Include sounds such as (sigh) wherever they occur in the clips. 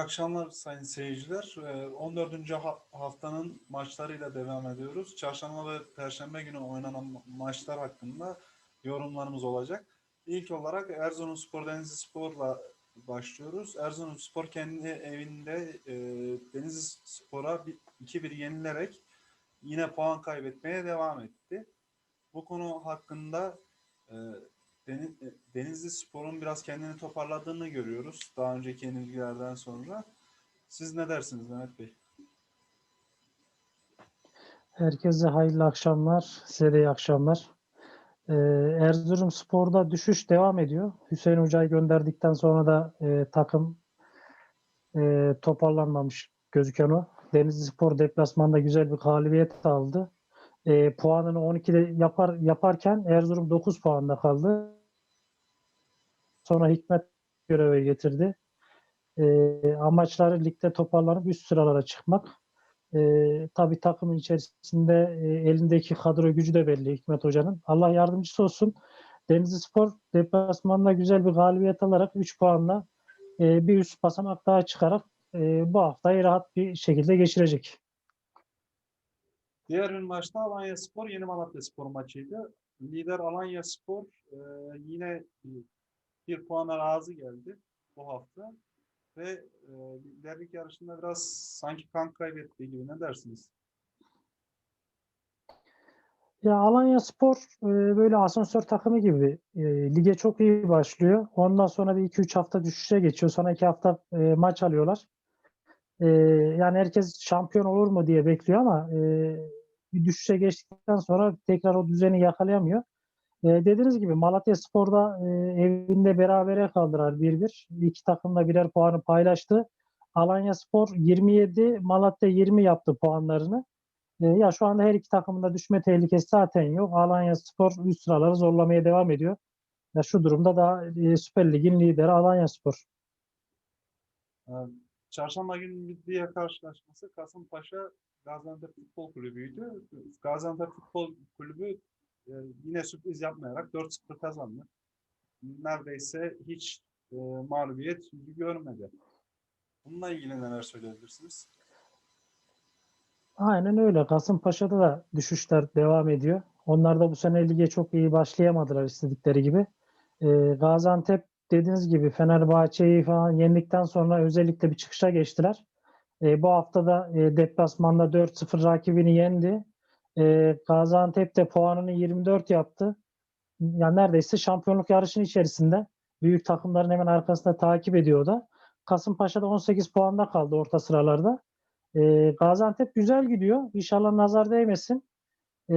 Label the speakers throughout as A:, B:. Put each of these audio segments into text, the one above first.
A: akşamlar sayın seyirciler. Ee, 14. ha- haftanın maçlarıyla devam ediyoruz. Çarşamba ve Perşembe günü oynanan ma- maçlar hakkında yorumlarımız olacak. İlk olarak Erzurumspor Denizli Spor'la başlıyoruz. Erzurumspor kendi evinde e, Denizli Spor'a bir- 2-1 yenilerek yine puan kaybetmeye devam etti. Bu konu hakkında e, Deni- Denizli Spor'un biraz kendini toparladığını görüyoruz daha önceki yenilgilerden sonra. Siz ne dersiniz Mehmet Bey?
B: Herkese hayırlı akşamlar. Size de iyi akşamlar. Ee, Erzurumspor'da düşüş devam ediyor. Hüseyin Hoca'yı gönderdikten sonra da e, takım e, toparlanmamış gözüken o. Denizli Spor deplasmanda güzel bir galibiyet aldı. E, puanını 12'de yapar yaparken Erzurum 9 puanda kaldı. Sonra Hikmet göreve getirdi. E, amaçları ligde toparlanıp üst sıralara çıkmak. E, tabii takımın içerisinde e, elindeki kadro gücü de belli Hikmet Hoca'nın. Allah yardımcısı olsun. Denizli Spor deplasmanda güzel bir galibiyet alarak 3 puanla e, bir üst basamak daha çıkarak e, bu haftayı rahat bir şekilde geçirecek.
A: Diğer bir maçta Alanya Spor Yeni Malatya Spor maçıydı. Lider Alanya Spor e, yine bir puana razı geldi bu hafta ve e, liderlik yarışında biraz sanki kan kaybettiği gibi ne dersiniz?
B: Ya Alanya Spor e, böyle asansör takımı gibi e, lige çok iyi başlıyor. Ondan sonra bir 2-3 hafta düşüşe geçiyor. Sonra 2 hafta e, maç alıyorlar. E, yani herkes şampiyon olur mu diye bekliyor ama e, bir düşüşe geçtikten sonra tekrar o düzeni yakalayamıyor. E, dediğiniz gibi Malatya Spor'da e, evinde berabere kaldılar 1-1. İki takım da birer puanı paylaştı. Alanya Spor 27, Malatya 20 yaptı puanlarını. E, Ya şu anda her iki takımın da düşme tehlikesi zaten yok. Alanya Spor üst sıraları zorlamaya devam ediyor. Ya şu durumda da e, Süper Lig'in lideri Alanya Spor.
A: E, Çarşamba günü diğer karşılaşması Kasımpaşa Gaziantep Futbol Kulübü'ydü. Gaziantep Futbol Kulübü e, yine sürpriz yapmayarak 4-0 kazandı. Neredeyse hiç e, mağlubiyet yüzü görmedi. Bununla ilgili neler söyleyebilirsiniz?
B: Aynen öyle. Kasımpaşa'da da düşüşler devam ediyor. Onlar da bu sene lige çok iyi başlayamadılar istedikleri gibi. E, Gaziantep dediğiniz gibi Fenerbahçe'yi falan yendikten sonra özellikle bir çıkışa geçtiler. E, bu hafta da e, deplasmanda 4-0 rakibini yendi. E, Gaziantep de puanını 24 yaptı. Yani neredeyse şampiyonluk yarışının içerisinde. Büyük takımların hemen arkasında takip ediyor da. Kasımpaşa da 18 puanda kaldı orta sıralarda. E, Gaziantep güzel gidiyor. İnşallah nazar değmesin. E,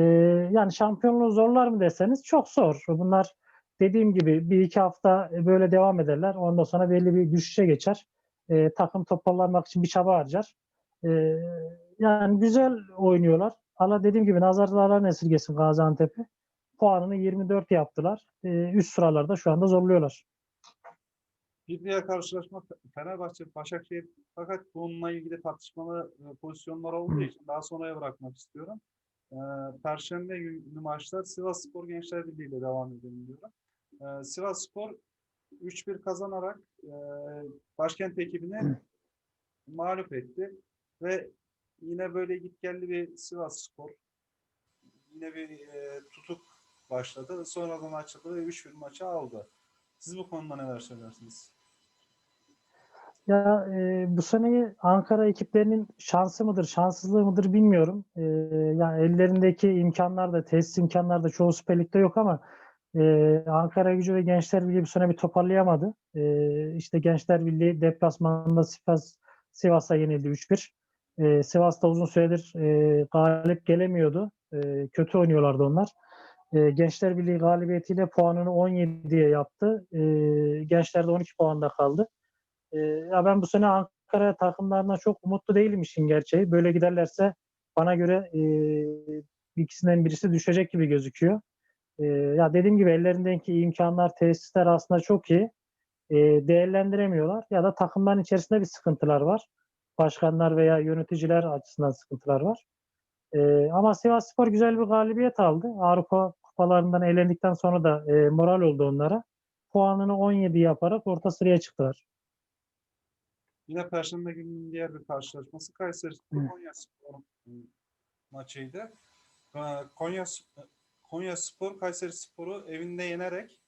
B: yani şampiyonluğu zorlar mı deseniz çok zor. Bunlar dediğim gibi bir iki hafta böyle devam ederler. Ondan sonra belli bir düşüşe geçer. E, takım toparlanmak için bir çaba harcar. E, yani güzel oynuyorlar. Allah dediğim gibi nazarlardan esirgesin Gaziantep'i. Puanını 24 yaptılar. E, üst sıralarda şu anda zorluyorlar.
A: Bir diğer karşılaşma Fenerbahçe Başakşehir fakat bununla ilgili tartışmalı e, pozisyonlar olduğu için daha sonraya bırakmak istiyorum. E, Perşembe günü maçlar Sivas Spor Gençler Birliği ile devam edelim diyorum. E, Sivas Spor 3-1 kazanarak e, başkent ekibini mağlup etti ve yine böyle gitgelli bir Sivas Spor yine bir e, tutuk başladı. Sonradan açıldı ve 3-1 maçı aldı. Siz bu konuda neler söylersiniz?
B: Ya e, bu sene Ankara ekiplerinin şansı mıdır, şanssızlığı mıdır bilmiyorum. E, yani ellerindeki imkanlar da, tesis imkanlar da çoğu Süper Lig'de yok ama e, Ankara Gücü ve Gençler Birliği bu sene bir toparlayamadı. E, işte Gençler Birliği deplasmanında Sivas, Sivas'a yenildi 3-1. E, Sivas'ta uzun süredir e, galip gelemiyordu. E, kötü oynuyorlardı onlar. E, Gençler Birliği galibiyetiyle puanını 17'ye yaptı. E, Gençler de 12 puanda kaldı. Ee, ya ben bu sene Ankara takımlarına çok umutlu değilim işin gerçeği. Böyle giderlerse bana göre e, ikisinden birisi düşecek gibi gözüküyor. E, ya dediğim gibi ellerindeki imkanlar, tesisler aslında çok iyi. E, değerlendiremiyorlar ya da takımların içerisinde bir sıkıntılar var. Başkanlar veya yöneticiler açısından sıkıntılar var. E, ama Sivas Spor güzel bir galibiyet aldı. Avrupa kupalarından elendikten sonra da e, moral oldu onlara. Puanını 17 yaparak orta sıraya çıktılar.
A: Yine Perşembe gününün diğer bir karşılaşması Kayseri Spor Konya Spor maçıydı. Ee, Konya Konya Spor Kayseri Spor'u evinde yenerek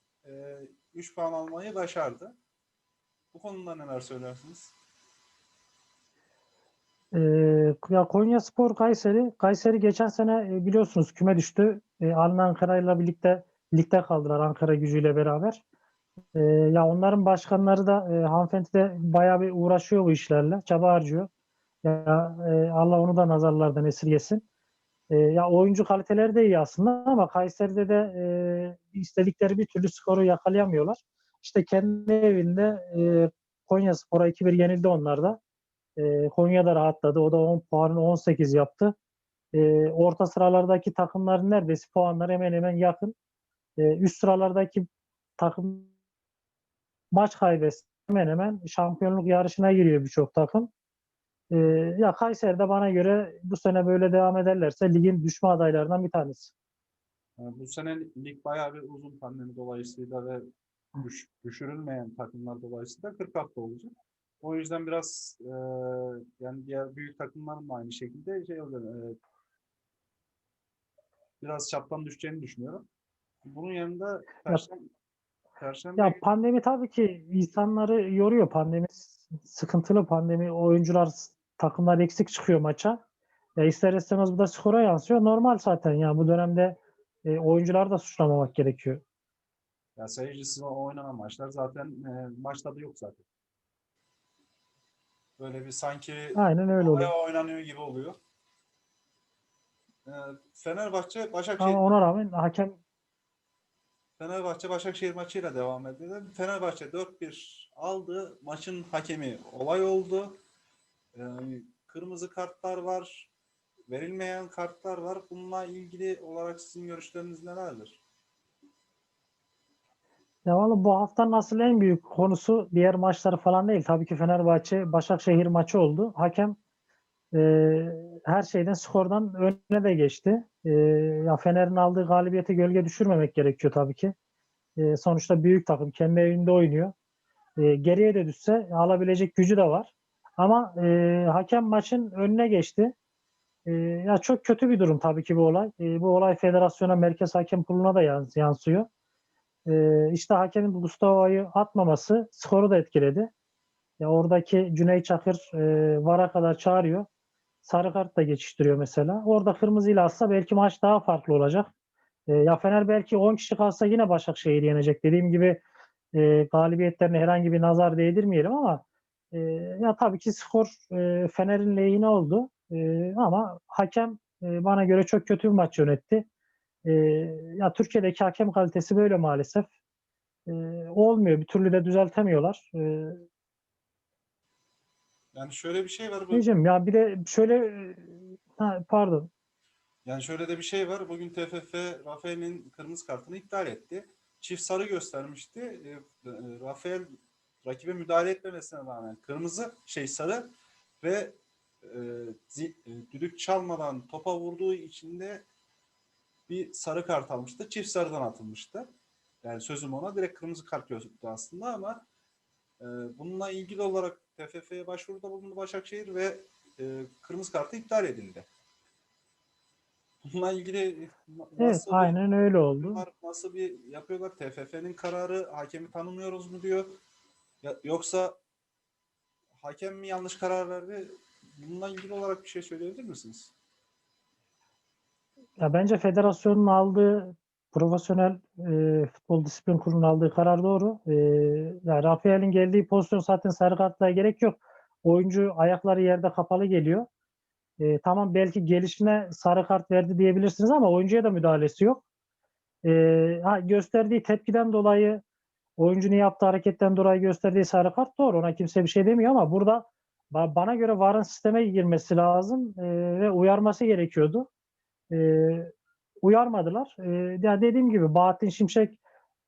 A: 3 puan almayı başardı. Bu konuda neler söylersiniz?
B: Ee, ya Konya Spor Kayseri. Kayseri geçen sene e, biliyorsunuz küme düştü. E, Alın Ankara'yla birlikte ligde kaldılar Ankara gücüyle beraber. E, ya onların başkanları da e, hanımefendi de bayağı bir uğraşıyor bu işlerle. Çaba harcıyor. Ya e, Allah onu da nazarlardan esirgesin. E, ya oyuncu kaliteleri de iyi aslında ama Kayseri'de de e, istedikleri bir türlü skoru yakalayamıyorlar. İşte kendi evinde e, Konya Spor'a 2-1 yenildi onlar da. E, Konya da rahatladı. O da 10 puanını 18 yaptı. E, orta sıralardaki takımların neredeyse puanları hemen hemen yakın. E, üst sıralardaki takım maç kaybetse hemen hemen şampiyonluk yarışına giriyor birçok takım. E, ya Kayseri'de bana göre bu sene böyle devam ederlerse ligin düşme adaylarından bir tanesi.
A: Yani bu sene lig bayağı bir uzun pandemi dolayısıyla ve düş, düşürülmeyen takımlar dolayısıyla 40 hafta olacak. O yüzden biraz e, yani diğer büyük takımların da aynı şekilde şey oluyor, e, biraz çaptan düşeceğini düşünüyorum. Bunun yanında Perşembe, Perşembe
B: Ya pandemi tabii ki insanları yoruyor. Pandemi sıkıntılı pandemi. Oyuncular, takımlar eksik çıkıyor maça. Ya ister istemez bu da skora yansıyor. Normal zaten ya bu dönemde e, oyuncuları da suçlamamak gerekiyor.
A: Ya seyircisiz oynanan maçlar zaten e, maç tadı yok zaten. Böyle bir sanki
B: Aynen öyle oluyor.
A: oynanıyor gibi oluyor. E, Fenerbahçe Başakşehir
B: Ama ona rağmen hakem
A: Fenerbahçe Başakşehir maçıyla devam edelim. Fenerbahçe 4-1 aldı. Maçın hakemi olay oldu. E, kırmızı kartlar var. Verilmeyen kartlar var. Bununla ilgili olarak sizin görüşleriniz nelerdir?
B: Ya valla bu haftanın asıl en büyük konusu diğer maçları falan değil. Tabii ki Fenerbahçe Başakşehir maçı oldu. Hakem e, her şeyden skordan önüne de geçti. E, ya Fener'in aldığı galibiyete gölge düşürmemek gerekiyor tabii ki. E, sonuçta büyük takım kendi evinde oynuyor. E, geriye de düşse alabilecek gücü de var. Ama e, hakem maçın önüne geçti. E, ya çok kötü bir durum tabii ki bu olay. E, bu olay federasyona, merkez hakem kuruluna da yans- yansıyor. Ee, işte hakemin Gustavo'yu atmaması skoru da etkiledi. Ya oradaki Cüneyt Çakır e, VAR'a kadar çağırıyor. Sarı kart da geçiştiriyor mesela. Orada kırmızıyla atsa belki maç daha farklı olacak. E, ya Fener belki 10 kişi kalsa yine Başakşehir yenecek. Dediğim gibi e, galibiyetlerine herhangi bir nazar değdirmeyelim ama e, ya tabii ki skor e, Fener'in lehine oldu. E, ama hakem e, bana göre çok kötü bir maç yönetti. E, ya Türkiye'deki hakem kalitesi böyle maalesef. E, olmuyor. Bir türlü de düzeltemiyorlar. E,
A: Yani şöyle bir şey var. Bu,
B: diyeceğim ya bir de şöyle ha, pardon.
A: yani şöyle de bir şey var. Bugün TFF Rafael'in kırmızı kartını iptal etti. Çift sarı göstermişti. E, Rafael rakibe müdahale etmemesine rağmen kırmızı şey sarı ve e, zi- e, düdük çalmadan topa vurduğu için de bir sarı kart almıştı. Çift sarıdan atılmıştı. Yani sözüm ona direkt kırmızı kart gözüktü aslında ama e, bununla ilgili olarak TFF'ye başvuruda bulundu Başakşehir ve e, kırmızı kartı iptal edildi. Bununla ilgili na-
B: Evet
A: nasıl bir-
B: aynen öyle oldu.
A: Nasıl bir yapıyorlar? TFF'nin kararı hakemi tanımıyoruz mu diyor. Ya, yoksa hakem mi yanlış karar verdi? Bununla ilgili olarak bir şey söyleyebilir misiniz?
B: Ya bence federasyonun aldığı profesyonel e, futbol disiplin kurulunun aldığı karar doğru. E, ya Rafael'in geldiği pozisyon zaten sarı kartlara gerek yok. Oyuncu ayakları yerde kapalı geliyor. E, tamam belki gelişine sarı kart verdi diyebilirsiniz ama oyuncuya da müdahalesi yok. E, ha, gösterdiği tepkiden dolayı oyuncunun yaptığı hareketten dolayı gösterdiği sarı kart doğru. Ona kimse bir şey demiyor ama burada ba- bana göre VAR'ın sisteme girmesi lazım e, ve uyarması gerekiyordu. E, uyarmadılar. E, ya dediğim gibi Bahattin Şimşek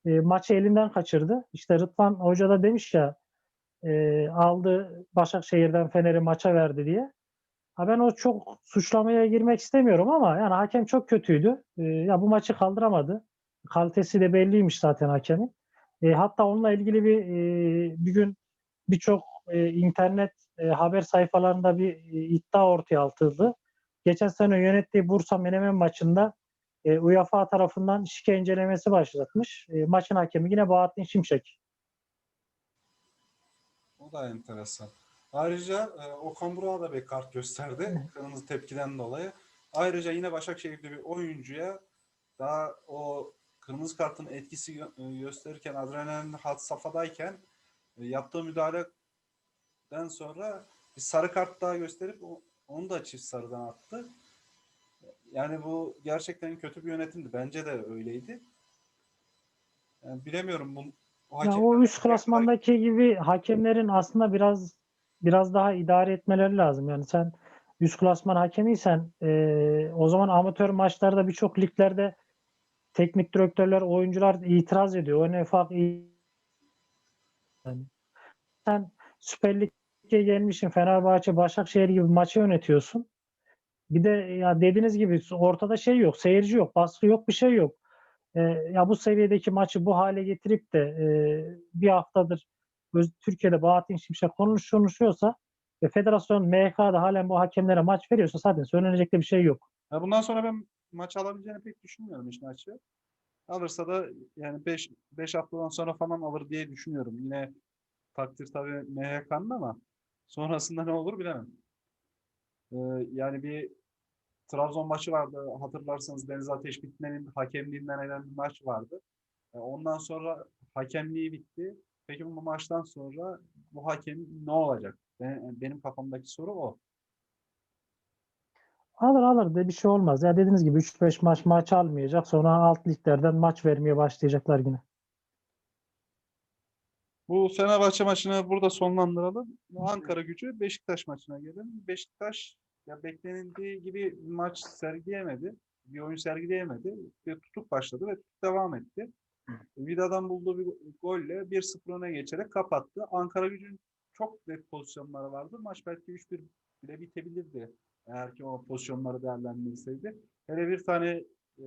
B: e, maçı elinden kaçırdı. İşte Rıdvan Hoca da demiş ya e, aldı Başakşehir'den Fener'i maça verdi diye. Ha ben o çok suçlamaya girmek istemiyorum ama yani hakem çok kötüydü. E, ya bu maçı kaldıramadı. Kalitesi de belliymiş zaten hakemin. E, hatta onunla ilgili bir e, bir gün birçok e, internet e, haber sayfalarında bir e, iddia ortaya atıldı. Geçen sene yönettiği Bursa Menemen maçında e, UEFA tarafından şike incelemesi başlatmış. E, maçın hakemi yine Bahattin Şimşek.
A: O da enteresan. Ayrıca e, Okan Burak'a da bir kart gösterdi. Kırmızı tepkiden dolayı. Ayrıca yine Başakşehir'de bir oyuncuya daha o kırmızı kartın etkisi gö- e, gösterirken adrenalin had safhadayken e, yaptığı müdahaleden sonra bir sarı kart daha gösterip o- onu da çift sarıdan attı. Yani bu gerçekten kötü bir yönetimdi. Bence de öyleydi. Yani bilemiyorum bu o
B: Ya o üst klasmandaki gibi hakemlerin aslında biraz biraz daha idare etmeleri lazım. Yani sen üst klasman hakemiysen e, o zaman amatör maçlarda birçok liglerde teknik direktörler, oyuncular itiraz ediyor. O ne fark. Yani sen Süper Lig'e gelmişsin Fenerbahçe, Başakşehir gibi maçı yönetiyorsun. Bir de ya dediğiniz gibi ortada şey yok, seyirci yok, baskı yok, bir şey yok. E, ya bu seviyedeki maçı bu hale getirip de e, bir haftadır Türkiye'de Bahattin Şimşek konuş, konuşuyorsa ve federasyon MHK'da halen bu hakemlere maç veriyorsa zaten söylenecek de bir şey yok.
A: Ya bundan sonra ben maç alabileceğini pek düşünmüyorum işin açığı. Alırsa da yani 5 5 haftadan sonra falan alır diye düşünüyorum. Yine takdir tabii MHK'nın ama sonrasında ne olur bilemem. Ee, yani bir Trabzon maçı vardı. Hatırlarsanız Deniz Ateş Bitmen'in hakemliğinden elen bir maç vardı. Ee, ondan sonra hakemliği bitti. Peki bu maçtan sonra bu hakem ne olacak? Ben- benim kafamdaki soru o.
B: Alır alır de bir şey olmaz. Ya dediğiniz gibi 3-5 maç maç almayacak. Sonra alt liglerden maç vermeye başlayacaklar yine.
A: Bu Fenerbahçe maçını burada sonlandıralım. Ankara gücü Beşiktaş maçına gelelim. Beşiktaş ya beklenildiği gibi maç sergileyemedi. Bir oyun sergileyemedi. Bir tutuk başladı ve devam etti. Vida'dan bulduğu bir golle 1-0 öne geçerek kapattı. Ankara gücün çok net pozisyonları vardı. Maç belki 3-1 bile bitebilirdi. Eğer ki o pozisyonları değerlendirseydi. Hele bir tane e,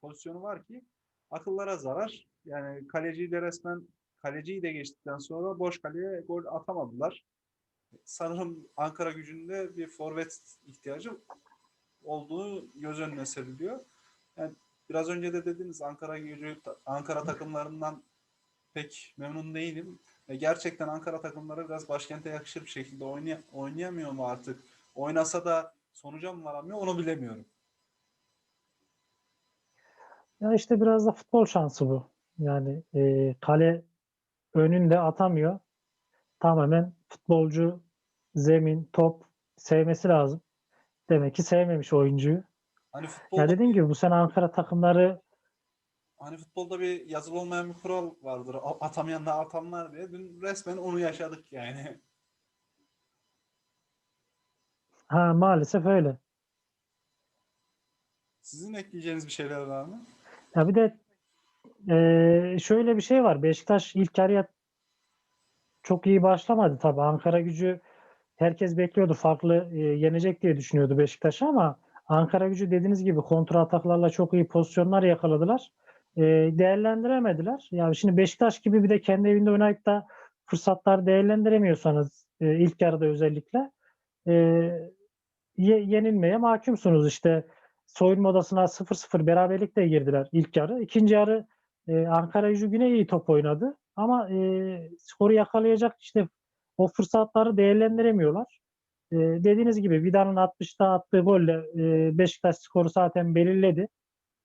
A: pozisyonu var ki akıllara zarar. Yani kaleciyi de resmen kaleciyi de geçtikten sonra boş kaleye gol atamadılar. Sanırım Ankara gücünde bir forvet ihtiyacı olduğu göz önüne seriliyor. Yani biraz önce de dediniz Ankara gücü Ankara takımlarından pek memnun değilim. Ve gerçekten Ankara takımları biraz başkente yakışır bir şekilde oynay oynayamıyor mu artık? Oynasa da sonuca mı varamıyor onu bilemiyorum.
B: Ya işte biraz da futbol şansı bu. Yani e, kale önünde atamıyor. Tamamen futbolcu zemin, top sevmesi lazım. Demek ki sevmemiş oyuncuyu.
A: Hani futbolda,
B: Ya dediğim gibi bu sene Ankara takımları
A: hani futbolda bir yazılı olmayan bir kural vardır. Atamayan da atanlar diye. Dün resmen onu yaşadık yani. (laughs)
B: ha maalesef öyle.
A: Sizin ekleyeceğiniz bir şeyler var mı?
B: Ya bir de eee, şöyle bir şey var. Beşiktaş ilk yarıya çok iyi başlamadı tabii. Ankara gücü herkes bekliyordu. Farklı eee, yenecek diye düşünüyordu Beşiktaş'ı ama Ankara gücü dediğiniz gibi kontra ataklarla çok iyi pozisyonlar yakaladılar. Eee, değerlendiremediler. Yani şimdi Beşiktaş gibi bir de kendi evinde oynayıp da fırsatlar değerlendiremiyorsanız eee, ilk yarıda özellikle eee, ye- yenilmeye mahkumsunuz. İşte soyunma odasına 0-0 beraberlikle girdiler ilk yarı. İkinci yarı e, Ankara gücü yine iyi top oynadı. Ama e, skoru yakalayacak işte o fırsatları değerlendiremiyorlar. E, dediğiniz gibi Vida'nın 60'ta attığı golle e, Beşiktaş skoru zaten belirledi.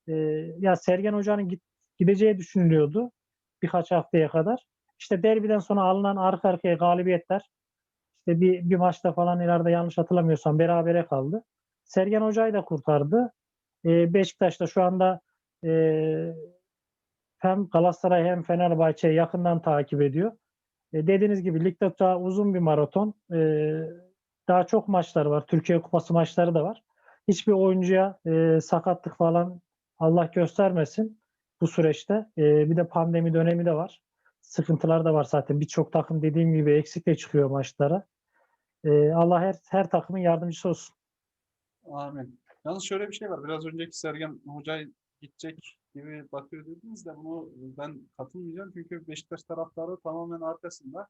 B: E, ya Sergen Hoca'nın git, gideceği düşünülüyordu birkaç haftaya kadar. İşte derbiden sonra alınan arka arkaya galibiyetler işte bir, bir maçta falan ileride yanlış hatırlamıyorsam berabere kaldı. Sergen Hoca'yı da kurtardı. E, Beşiktaş da şu anda e, hem Galatasaray hem Fenerbahçe yakından takip ediyor. E, dediğiniz gibi ligde daha uzun bir maraton. E, daha çok maçlar var. Türkiye Kupası maçları da var. Hiçbir oyuncuya e, sakatlık falan Allah göstermesin bu süreçte. E, bir de pandemi dönemi de var. Sıkıntılar da var zaten. Birçok takım dediğim gibi eksikle çıkıyor maçlara. E, Allah her, her takımın yardımcısı olsun.
A: Amin. Yalnız şöyle bir şey var. Biraz önceki Sergen Hoca gidecek gibi bakıyor dediniz de bunu ben katılmayacağım. Çünkü Beşiktaş taraftarı tamamen arkasında.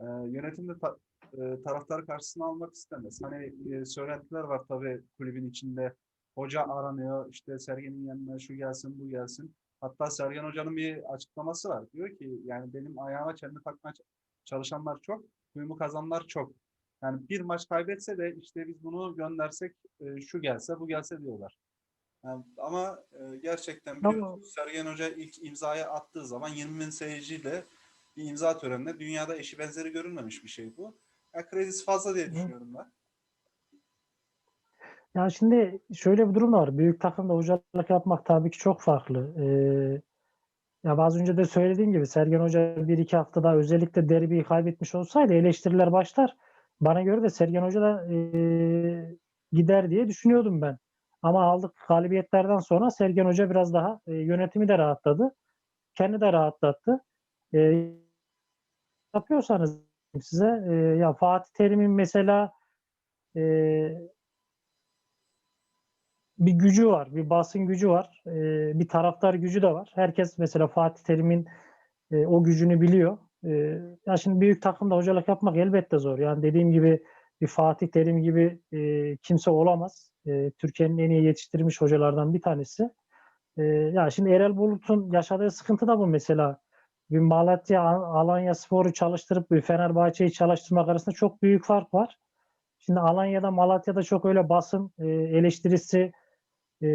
A: e, yönetim de ta- e, taraftarı karşısına almak istemez. Hani e, söylentiler var tabii kulübün içinde. Hoca aranıyor, işte Sergen'in yanına şu gelsin, bu gelsin. Hatta Sergen Hoca'nın bir açıklaması var. Diyor ki yani benim ayağıma kendi takmaya çalışanlar çok, kuyumu kazanlar çok. Yani bir maç kaybetse de işte biz bunu göndersek e, şu gelse, bu gelse diyorlar. Yani ama e, gerçekten
B: Ama-
A: biliyorsunuz Sergen Hoca ilk imzayı attığı zaman 20 bin seyirciyle bir imza töreninde dünyada eşi benzeri görülmemiş bir şey bu. Ya kredisi fazla diye düşünüyorum ben.
B: Ya şimdi şöyle bir durum da var. Büyük takımda hocalık yapmak tabii ki çok farklı. Ee, ya az önce de söylediğim gibi Sergen Hoca bir iki haftada özellikle derbiyi kaybetmiş olsaydı eleştiriler başlar. Bana göre de Sergen Hoca da ee, gider diye düşünüyordum ben. Ama aldık galibiyetlerden sonra Sergen Hoca biraz daha ee, yönetimi de rahatladı. Kendi de rahatlattı. Ee, yapıyorsanız size ee, ya Fatih Terim'in mesela ee, bir gücü var, bir basın gücü var, e, bir taraftar gücü de var. Herkes mesela Fatih Terim'in e, o gücünü biliyor. E, ya şimdi büyük takımda hocalık yapmak elbette zor. Yani dediğim gibi bir Fatih Terim gibi e, kimse olamaz. E, Türkiye'nin en iyi yetiştirmiş hocalardan bir tanesi. E, ya şimdi Erel Bulut'un yaşadığı sıkıntı da bu mesela. Bir Malatya, Alanya Spor'u çalıştırıp bir Fenerbahçe'yi çalıştırmak arasında çok büyük fark var. Şimdi Alanya'da, Malatya'da çok öyle basın e, eleştirisi e,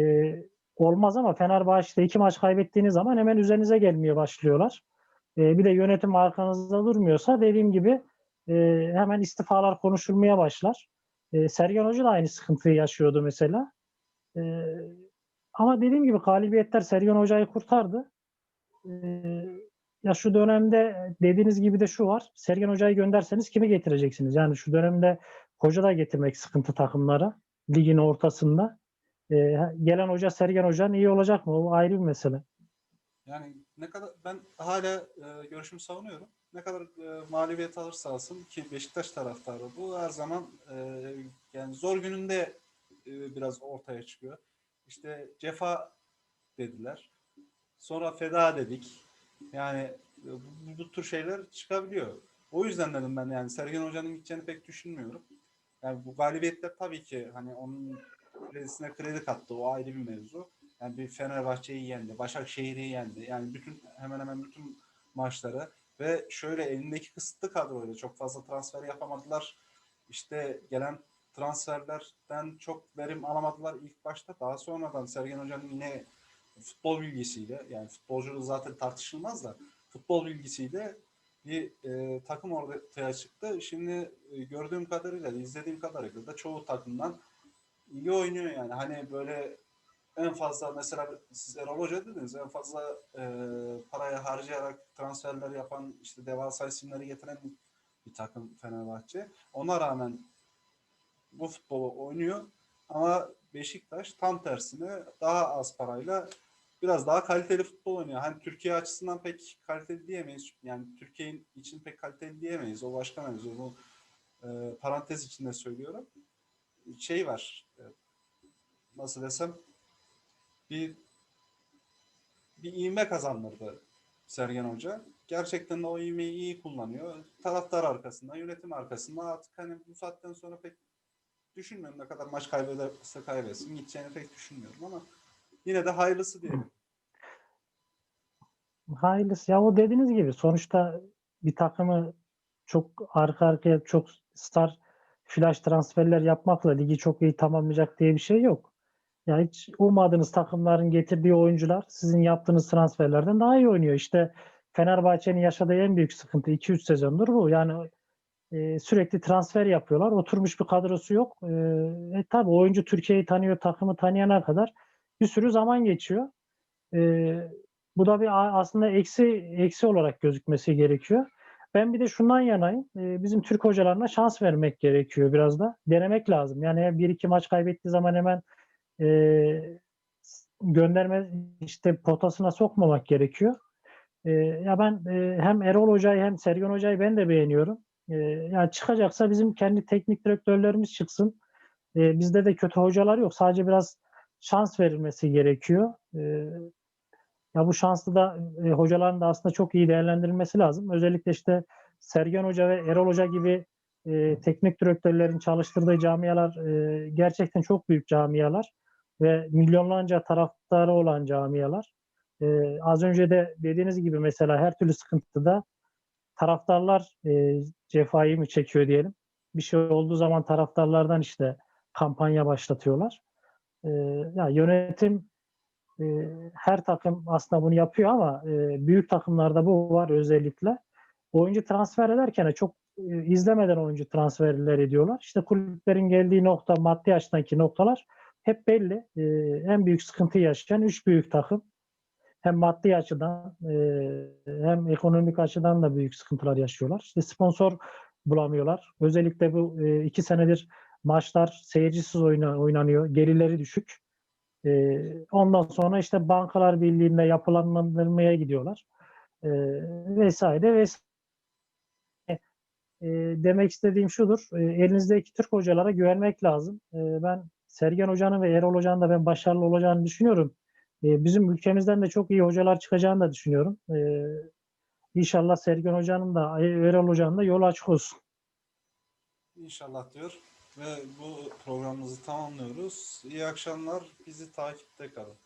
B: olmaz ama Fenerbahçe'de iki maç kaybettiğiniz zaman hemen üzerinize gelmeye başlıyorlar. E, bir de yönetim arkanızda durmuyorsa dediğim gibi e, hemen istifalar konuşulmaya başlar. E, Sergen Hoca da aynı sıkıntıyı yaşıyordu mesela. E, ama dediğim gibi galibiyetler Sergen Hoca'yı kurtardı. E, ya şu dönemde dediğiniz gibi de şu var. Sergen Hoca'yı gönderseniz kimi getireceksiniz? Yani şu dönemde hoca da getirmek sıkıntı takımlara ligin ortasında. Ee, gelen hoca Sergen Hoca'nın iyi olacak mı? O ayrı bir mesele.
A: Yani ne kadar ben hala e, görüşümü savunuyorum. Ne kadar e, mağlubiyet alırsa alsın ki Beşiktaş taraftarı bu her zaman e, yani zor gününde e, biraz ortaya çıkıyor. İşte cefa dediler. Sonra feda dedik. Yani e, bu, bu tür şeyler çıkabiliyor. O yüzden dedim ben yani Sergen Hoca'nın gideceğini pek düşünmüyorum. Yani bu galibiyetler tabii ki hani onun kredisine kredi kattı. O ayrı bir mevzu. Yani bir Fenerbahçe'yi yendi, Başakşehir'i yendi. Yani bütün hemen hemen bütün maçları ve şöyle elindeki kısıtlı kadroyla çok fazla transfer yapamadılar. İşte gelen transferlerden çok verim alamadılar ilk başta. Daha sonradan Sergen Hoca'nın yine futbol bilgisiyle yani futbolculuğu zaten tartışılmaz da futbol bilgisiyle bir e, takım ortaya çıktı. Şimdi e, gördüğüm kadarıyla, izlediğim kadarıyla da çoğu takımdan iyi oynuyor yani. Hani böyle en fazla mesela siz Erol Hoca dediniz en fazla e, parayı harcayarak transferler yapan işte devasa isimleri getiren bir takım Fenerbahçe. Ona rağmen bu futbolu oynuyor ama Beşiktaş tam tersine daha az parayla biraz daha kaliteli futbol oynuyor. Hani Türkiye açısından pek kaliteli diyemeyiz. Yani Türkiye için pek kaliteli diyemeyiz. O başka mevzu. Bu e, parantez içinde söylüyorum. Şey var. E, nasıl desem bir bir ivme kazandırdı Sergen Hoca. Gerçekten de o ivmeyi iyi kullanıyor. Taraftar arkasında, yönetim arkasında artık hani bu saatten sonra pek düşünmüyorum ne kadar maç kaybederse kaybetsin. Gideceğini pek düşünmüyorum ama yine de hayırlısı diyelim.
B: Hayırlısı. Ya o dediğiniz gibi sonuçta bir takımı çok arka arkaya çok star flash transferler yapmakla ligi çok iyi tamamlayacak diye bir şey yok. Yani hiç ummadığınız takımların getirdiği oyuncular sizin yaptığınız transferlerden daha iyi oynuyor. İşte Fenerbahçe'nin yaşadığı en büyük sıkıntı 2-3 sezondur bu. Yani e, sürekli transfer yapıyorlar. Oturmuş bir kadrosu yok. E, e, tabii oyuncu Türkiye'yi tanıyor, takımı tanıyana kadar bir sürü zaman geçiyor. E, bu da bir aslında eksi eksi olarak gözükmesi gerekiyor. Ben bir de şundan yanayım. E, bizim Türk hocalarına şans vermek gerekiyor biraz da. Denemek lazım. Yani bir iki maç kaybettiği zaman hemen e, gönderme işte potasına sokmamak gerekiyor. E, ya ben e, hem Erol Hoca'yı hem Sergen Hoca'yı ben de beğeniyorum. E, yani çıkacaksa bizim kendi teknik direktörlerimiz çıksın. E, bizde de kötü hocalar yok. Sadece biraz şans verilmesi gerekiyor. E, ya bu şanslı da e, hocaların da aslında çok iyi değerlendirilmesi lazım. Özellikle işte Sergen Hoca ve Erol Hoca gibi e, teknik direktörlerin çalıştırdığı camialar e, gerçekten çok büyük camialar ve milyonlarca taraftarı olan camialar. E, az önce de dediğiniz gibi mesela her türlü sıkıntıda taraftarlar e, cefayı mı çekiyor diyelim. Bir şey olduğu zaman taraftarlardan işte kampanya başlatıyorlar. E, ya yönetim e, her takım aslında bunu yapıyor ama e, büyük takımlarda bu var özellikle. Oyuncu transfer ederken de çok e, izlemeden oyuncu transferler ediyorlar. İşte kulüplerin geldiği nokta maddi açıdaki noktalar hep belli. E, en büyük sıkıntı yaşayan üç büyük takım. Hem maddi açıdan e, hem ekonomik açıdan da büyük sıkıntılar yaşıyorlar. İşte sponsor bulamıyorlar. Özellikle bu e, iki senedir maçlar seyircisiz oyna, oynanıyor. Gelirleri düşük. E, ondan sonra işte Bankalar Birliği'nde yapılandırmaya gidiyorlar. E, vesaire vesaire. E, demek istediğim şudur. E, elinizdeki Türk hocalara güvenmek lazım. E, ben Sergen Hoca'nın ve Erol Hoca'nın da ben başarılı olacağını düşünüyorum. E, bizim ülkemizden de çok iyi hocalar çıkacağını da düşünüyorum. E, inşallah Sergen Hoca'nın da Erol Hoca'nın da yolu açık olsun.
A: İnşallah diyor ve bu programımızı tamamlıyoruz. İyi akşamlar. Bizi takipte kalın.